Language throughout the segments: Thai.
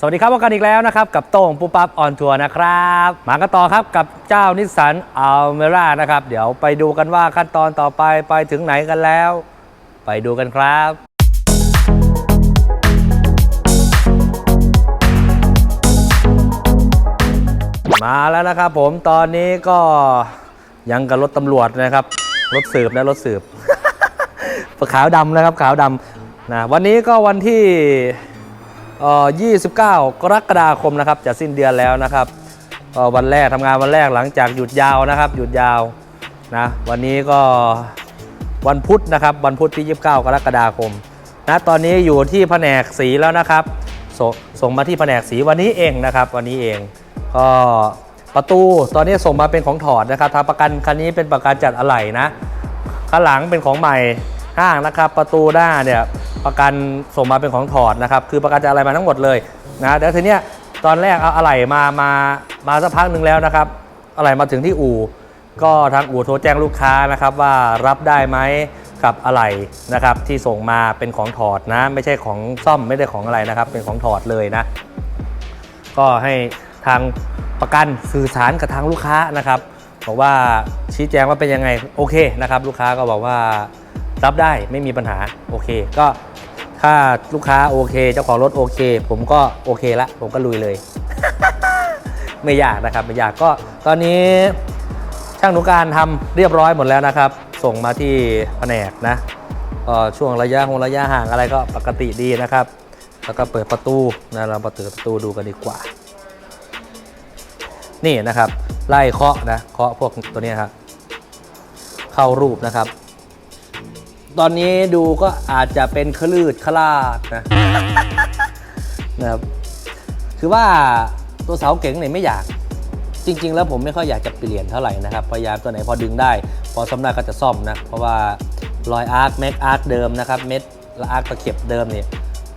สวัสดีครับพบกันอีกแล้วนะครับ กับโต้งปูปั๊บออนทัวร์นะครับ มากันต่อครับกับเจ้านิสสันอัลเมร่านะครับ เดี๋ยวไปดูกันว่าขั้นตอนต่อไปไปถึงไหนกันแล้ว ไปดูกันครับมาแล้วนะครับผมตอนนี้ก็ยังกับรถตำรวจนะครับ รถสืบนะรถสืบขาวดำนะครับขาวดำนะวันนี้ก็วันที่ 29 กรกฎาคมนะครับจะสิ้นเดือนแล้วนะครับวันแรกทำงานวันแรกหลังจากหยุดยาวนะครับ หยุดยาวนะวันนี้ก็วันพุธนะครับวันพุธที่ 29 กรกฎาคมนะตอนนี้อยู่ที่แผนกสีแล้วนะครับสส่งมาที่แผนกสีวันนี้เองนะครับ วันนี้เองก็ประตูตอนนี้ส่งมาเป็นของถอดนะครับทางประกันคันนี้เป็นประกันจัดอะไหล่นะข้างหลังเป็นของใหม่ห้างนะครับ ประตูหน้าเนี่ย ประกันส่งมาเป็นของถอดนะครับ คือประกันจะอะไรมาทั้งหมดเลยนะแต่ทีเนี้ยตอนแรกเอาอะไหล่มามามาสักพักหนึ่งแล้วนะครับอะไหล่มาถึงที่อู่ ก็ทางอู่โทรแจ้งลูกค้านะครับว่ารับได้ไหมกับอะไหล่นะครับที่ส่งมาเป็นของถอดนะ ไม่ใช่ของซ่อมไม่ได้ของอะไรนะครับ เป็นของถอดเลยนะ ก็ให้ทางประกันสื่อสารกับทางลูกค้านะครับบอกว่าชี้แจงว่าเป็นยังไงโอเคนะครับ ลูกค้าก็บอกว่ารับได้ไม่มีปัญหาโอเค ก็ ถ้าลูกค้าโอเค เจ้าของรถโอเค ผมก็โอเคละ ผมก็ลุยเลย ไม่ยากนะครับ ไม่ยากก็ตอนนี้ช่างหนุการทำเรียบร้อยหมดแล้วนะครับ ส่งมาที่แผนกนะก็ช่วงระยะของระยะห่างอะไรก็ปกติดีนะครับ แล้วก็เปิดประตูนะเราเปิดประตูดูกันดีกว่า นี่นะครับ ไล่เคาะนะเคาะพวกตัวนี้ครับเข้ารูปนะครับ ตอนนี้ดูก็อาจจะเป็นคลืดคลาดนะนะครับคือว่าตัวเสาเก๋งเนี่ยไม่อยาก จริง ๆ แล้วผมไม่ค่อยอยากจะเปลี่ยนเท่าไหร่นะครับพยายามตัวไหนพอดึงได้ พอซ่อมได้ก็จะซ่อมนะ เพราะว่ารอยอาร์คแม็กอาร์คเดิมนะครับเม็ดและอาร์คตะเข็บเดิมเนี่ย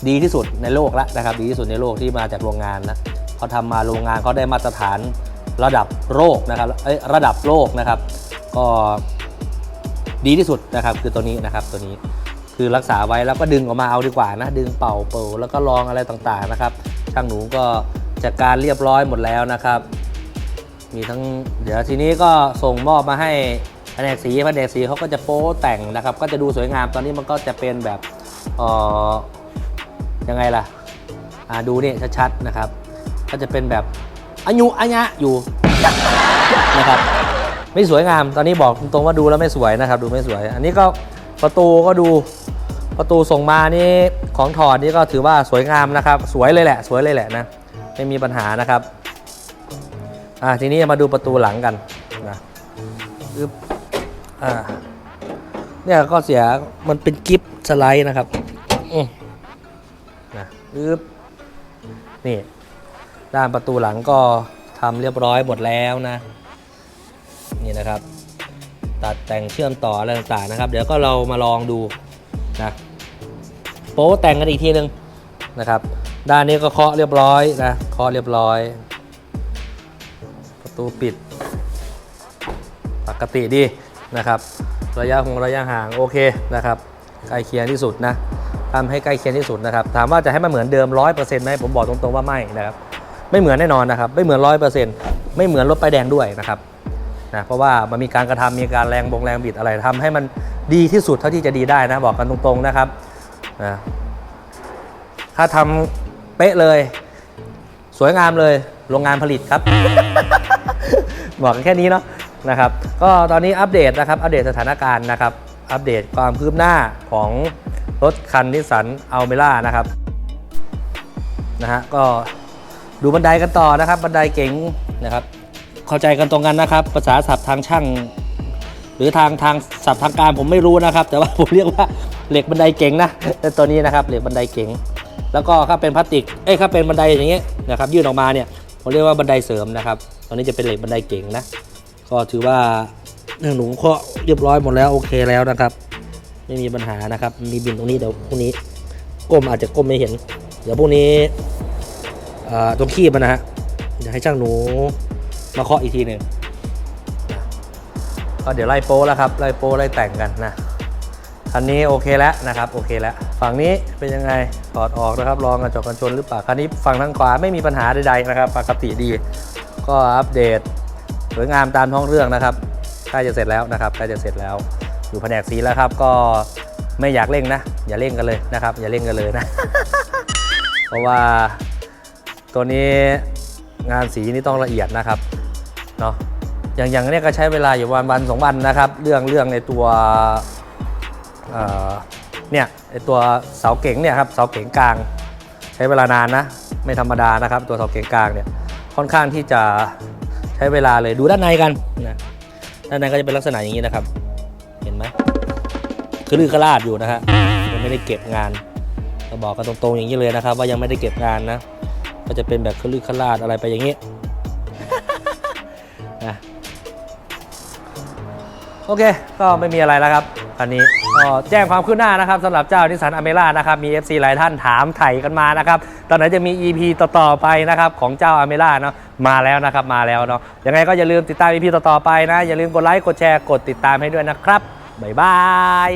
ดีที่สุดในโลกแล้วนะครับ ดีที่สุดในโลกที่มาจากโรงงานนะเขาทำมาโรงงานเขาได้มาตรฐานระดับโลกนะครับเอ้ยระดับโลกนะครับ ก็ ดีที่สุดนะครับคือตัวนี้นะครับตัวนี้คือรักษาไว้แล้วก็ดึงออกมาเอาดีกว่านะ ดึงเป่าเป่าแล้วก็ลองอะไรต่างๆนะครับช่างหนูก็จัดการเรียบร้อยหมดแล้วนะครับ มีทั้งเดี๋ยวทีนี้ก็ส่งมอบมาให้แผนกสีแผนกสีเขาก็จะโป๊แต่งนะครับ ก็จะดูสวยงามตอนนี้มันก็จะเป็นแบบเอ่อยังไงล่ะอ่าดูนี่ชัดๆนะครับ ก็จะเป็นแบบอายุอัญะอยู่นะครับ ไม่สวยงาม ตอนนี้บอกตรงๆว่าดูแล้วไม่สวยนะครับ ดูไม่สวย อันนี้ก็ประตูก็ดูประตูส่งมานี่ของถอดนี่ก็ถือว่าสวยงามนะครับ สวยเลยแหละ สวยเลยแหละนะไม่มีปัญหานะครับอ่าทีนี้มาดูประตูหลังกันนะอึ๊บอ่าเนี่ยก็เสียมันเป็นกิฟสไลด์นะครับอืมนะอึ๊บนี่ด้านประตูหลังก็ทำเรียบร้อยหมดแล้วนะ นี่นะครับ ตัดแต่งเชื่อมต่ออะไรต่างๆนะครับ เดี๋ยวก็เรามาลองดูนะโป๊แต่งกันอีกทีนึงนะครับ ด้านนี้ก็เคาะเรียบร้อยนะเคาะเรียบร้อย ประตูปิด ปกติดีนะครับ ระยะของระยะห่างโอเคนะครับใกล้เคียงที่สุดนะทำให้ใกล้เคียงที่สุดนะครับ ถามว่าจะให้มันเหมือนเดิมร้อยเปอร์เซ็นต์ไหมผมบอกตรงๆว่าไม่นะครับ ไม่เหมือนแน่นอนนะครับ ไม่เหมือนร้อยเปอร์เซ็นต์ไม่เหมือนรถป้ายแดงด้วยนะครับ นะเพราะว่ามันมีการกระทำมีการแรงบงแรงบิดอะไรทำให้มันดีที่สุดเท่าที่จะดีได้นะบอกกันตรงๆนะครับนะถ้าทำเป๊ะเลย สวยงามเลยโรงงานผลิตครับบอกกันแค่นี้เนาะนะครับก็ตอนนี้อัปเดตนะครับอัปเดตสถานการณ์นะครับ อัปเดตความคืบหน้าของรถคันนิสสันอัลเมล่านะครับนะฮะก็ดูบันไดกันต่อนะครับ บันไดเก๋งนะครับ เข้าใจกันตรงกันนะครับ ภาษาศัพท์ทางช่าง หรือทางทางศัพท์ทางการผมไม่รู้นะครับ แต่ว่าผมเรียกว่าเหล็กบันไดเก๋งนะตัวนี้นะครับเหล็กบันไดเก๋งแล้วก็ถ้าเป็นพลาสติกเอ้ยถ้าเป็นบันไดอย่างเงี้ยนะครับยื่นออกมาเนี่ยผมเรียกว่าบันไดเสริมนะครับตัวนี้จะเป็นเหล็กบันไดเก๋งนะก็ถือว่าเรื่องหนูเคาะเรียบร้อยหมดแล้วโอเคแล้วนะครับ ไม่มีปัญหานะครับ มีบินตรงนี้เดี๋ยวพรุ่งนี้ก้มอาจจะก้มไม่เห็น เดี๋ยวพรุ่งนี้ตรงขี้มันนะฮะเดี๋ยวให้ช่างหนู มาเคาะอีกทีหนึ่งก็เดี๋ยวไล่โป้แล้วครับไล่โป้ไล่แต่งกันนะคันนี้โอเคแล้วนะครับโอเคแล้วฝั่งนี้เป็นยังไงถอดออกนะครับลองกระจกกันชนหรือเปล่าคันนี้ฝั่งทางขวาไม่มีปัญหาใดๆนะครับปกติดี ก็อัปเดตสวยงามตามท้องเรื่องนะครับใกล้จะเสร็จแล้วนะครับใกล้จะเสร็จแล้ว อยู่แผนกสีแล้วครับ ก็ไม่อยากเร่งนะ อย่าเร่งกันเลยนะครับ อย่าเร่งกันเลยนะ เพราะว่าตัวนี้งานสีนี่ต้องละเอียดนะครับ เนาะอย่างอย่างเนี้ยก็ใช้เวลาอยู่วันวันสองวันนะครับ เรื่องเรื่องในตัวเนี่ยไอตัวเสาเก๋งเนี่ยครับเสาเก๋งกลาง ใช้เวลานานนะไม่ธรรมดานะครับ ตัวเสาเก๋งกลางเนี่ยค่อนข้างที่จะใช้เวลาเลยดูด้านในกันนะด้านในก็จะเป็นลักษณะอย่างนี้นะครับ เห็นไหมคือลือขลาดอยู่นะฮะยังไม่ได้เก็บงานเราบอกกันตรงๆอย่างนี้เลยนะครับ ว่ายังไม่ได้เก็บงานนะก็จะเป็นแบบคือลือขลาดอะไรไปอย่างนี้ โอเค ก็ไม่มีอะไรแล้วครับคันนี้ก็แจ้งความคืบหน้านะครับสำหรับเจ้านิสสันอเมร่านะครับ มี FC หลายท่านถามไถ่กันมานะครับ ตอนไหนจะมี EP ต่อๆไปนะครับของเจ้าอเมร่าเนาะ มาแล้วนะครับ มาแล้วเนาะ ยังไงก็อย่าลืมติดตาม EP ต่อๆไปนะ อย่าลืมกดไลค์ กดแชร์ กดติดตามให้ด้วยนะครับ บ๊ายบาย